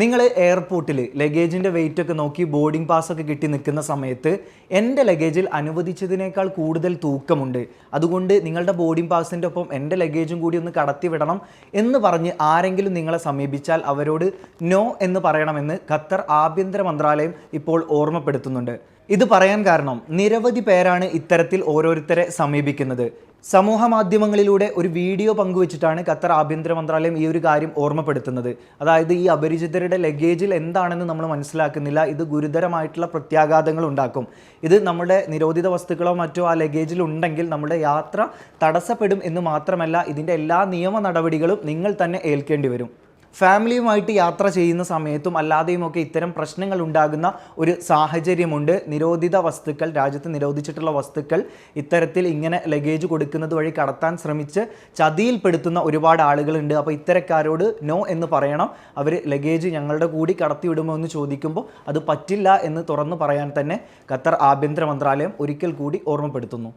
നിങ്ങൾ എയർപോർട്ടിൽ ലഗേജിന്റെ വെയിറ്റ് ഒക്കെ നോക്കി ബോർഡിംഗ് പാസ് ഒക്കെ കിട്ടി നിൽക്കുന്ന സമയത്ത് എന്റെ ലഗേജിൽ അനുവദിച്ചതിനേക്കാൾ കൂടുതൽ തൂക്കമുണ്ട്. അതുകൊണ്ട് നിങ്ങളുടെ ബോർഡിംഗ് പാസിന്റെ ഒപ്പം എന്റെ ലഗേജും കൂടി ഒന്ന് കടത്തിവിടണം എന്ന് പറഞ്ഞ് ആരെങ്കിലും നിങ്ങളെ സമീപിച്ചാൽ അവരോട് നോ എന്ന് പറയണമെന്ന് ഖത്തർ ആഭ്യന്തര മന്ത്രാലയം ഇപ്പോൾ ഓർമ്മപ്പെടുത്തുന്നുണ്ട്. ഇത് പറയാൻ കാരണം നിരവധി പേരാണ് ഇത്തരത്തിൽ ഓരോരുത്തരെ സമീപിക്കുന്നത്. സമൂഹ മാധ്യമങ്ങളിലൂടെ ഒരു വീഡിയോ പങ്കുവച്ചിട്ടാണ് ഖത്തർ ആഭ്യന്തര മന്ത്രാലയം ഈ ഒരു കാര്യം ഓർമ്മപ്പെടുത്തുന്നത്. അതായത് ഈ അപരിചിതരുടെ ലഗേജിൽ എന്താണെന്ന് നമ്മൾ മനസ്സിലാക്കുന്നില്ല. ഇത് ഗുരുതരമായിട്ടുള്ള പ്രത്യാഘാതങ്ങൾ ഉണ്ടാക്കും. ഇത് നമ്മുടെ നിരോധിത വസ്തുക്കളോ മറ്റോ ആ ലഗേജിൽ ഉണ്ടെങ്കിൽ നമ്മുടെ യാത്ര തടസ്സപ്പെടും എന്ന് മാത്രമല്ല ഇതിന്റെ എല്ലാ നിയമ നടപടികളും നിങ്ങൾ തന്നെ ഏൽക്കേണ്ടി വരും. ഫാമിലിയുമായിട്ട് യാത്ര ചെയ്യുന്ന സമയത്തും അല്ലാതെയും ഒക്കെ ഇത്തരം പ്രശ്നങ്ങൾ ഉണ്ടാകുന്ന ഒരു സാഹചര്യമുണ്ട്. നിരോധിത വസ്തുക്കൾ രാജ്യത്ത് നിരോധിച്ചിട്ടുള്ള വസ്തുക്കൾ ഇത്തരത്തിൽ ഇങ്ങനെ ലഗേജ് കൊടുക്കുന്നത് വഴി കടത്താൻ ശ്രമിച്ച് ചതിയിൽപ്പെടുത്തുന്ന ഒരുപാട് ആളുകളുണ്ട്. അപ്പോൾ ഇത്തരക്കാരോട് നോ എന്ന് പറയണം. അവർ ലഗേജ് ഞങ്ങളുടെ കൂടി കടത്തിവിടുമോ എന്ന് ചോദിക്കുമ്പോൾ അത് പറ്റില്ല എന്ന് തുറന്നു പറയാൻ തന്നെ ഖത്തർ ആഭ്യന്തര മന്ത്രാലയം ഒരിക്കൽ കൂടി ഓർമ്മപ്പെടുത്തുന്നു.